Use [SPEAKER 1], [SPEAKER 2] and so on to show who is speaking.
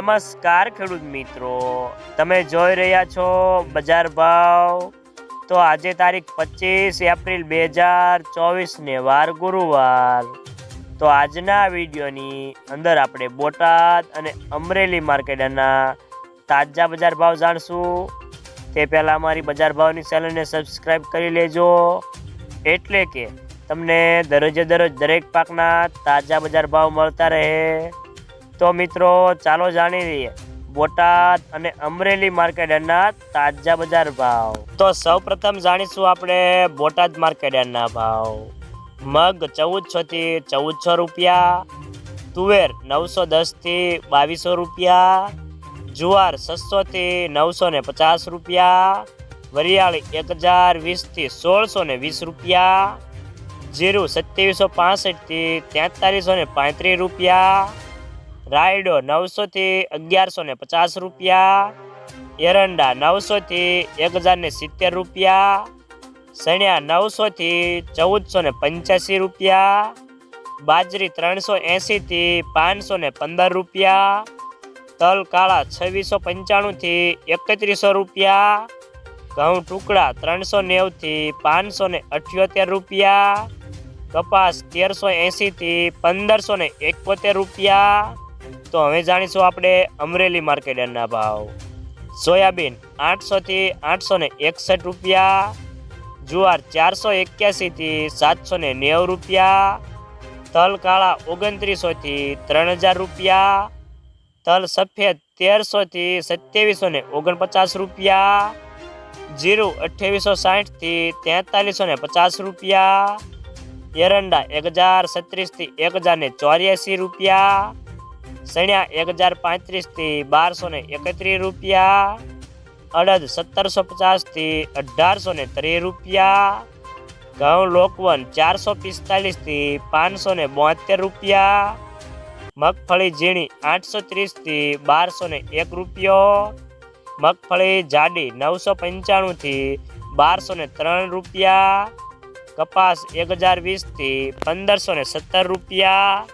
[SPEAKER 1] નમસ્કાર ખેડૂત મિત્રો, તમે જોઈ રહ્યા છો બજાર ભાવ. તો આજે તારીખ પચીસ એપ્રિલ બે હજાર ચોવીસને વાર ગુરુવાર. તો આજના વિડીયોની અંદર આપણે બોટાદ અને અમરેલી માર્કેટના તાજા બજાર ભાવ જાણશું. તે પહેલાં અમારી બજાર ભાવની ચેનલને સબસ્ક્રાઈબ કરી લેજો. એટલે કે તમને દરરોજે દરરોજ દરેક પાકના તાજા બજાર ભાવ મળતા રહે. તો મિત્રો, ચાલો જાણી લઈએ. બોટાદ અને અમરેલી માર્કેટના તાજા બજાર ભાવ. તો સૌ પ્રથમ જાણીશું આપણે બોટાદ માર્કેટના ભાવ. મગ ચૌદસો થી ચૌદસો રૂપિયા, તુવેર નવસો દસથી બાવીસો રૂપિયા, જુવાર છસો થી નવસો ને પચાસ રૂપિયા, વરિયાળી એક હજાર વીસથી સોળસો ને વીસ રૂપિયા, જીરું સત્યાવીસો પાસઠથી તેતાલીસો ને પાંત્રીસ રૂપિયા રાયડો નવસો થી અગિયારસો ને પચાસ રૂપિયા, એરંડા નવસો થી એક હજાર ને સિત્તેર રૂપિયા, સણિયા નવસો થી ચૌદસો ને પંચ્યાસી રૂપિયા, બાજરી ત્રણસો એંસી થી પાંચસો ને પંદર રૂપિયા, તલ કાળા છવ્વીસો પંચાણું થી એકત્રીસો રૂપિયા, ઘઉં ટુકડા ત્રણસો નેવથી પાંચસો ને અઠ્યોતેર રૂપિયા, કપાસ તેરસો એંસી થી પંદરસો ને એકોતેર રૂપિયા તો હવે જાણીશું આપણે અમરેલી માર્કેટના ભાવ. સોયાબીન આઠસોથી આઠસો ને એકસઠ રૂપિયા, જુવાર ચારસો એક્યાસીથી સાતસો ને નેવું રૂપિયા, તલ કાળા ઓગણત્રીસોથી ત્રણ હજાર રૂપિયા, તલ સફેદ તેરસોથી સત્યાવીસો ને ઓગણપચાસ રૂપિયા, જીરું અઠ્યાવીસો સાઠથી તેતાલીસો ને પચાસ રૂપિયા, એરંડા એક હજાર છત્રીસથી એક હજાર ને ચોર્યાસી રૂપિયા સણ્યા એક હજાર પાંત્રીસથી બારસો ને એકત્રીસ રૂપિયા, અડદ સત્તરસો પચાસથી અઢારસો ને ત્રીસ રૂપિયા, ઘઉં લોકવન ચારસો પિસ્તાલીસથી પાંચસો ને બોતેર રૂપિયા, મગફળી ઝીણી આઠસો ત્રીસથી બારસો ને એક રૂપિયો, મગફળી જાડી નવસો પંચાણુંથી બારસો ને ત્રણ રૂપિયા, કપાસ એક હજાર વીસથી પંદરસો ને સત્તર રૂપિયા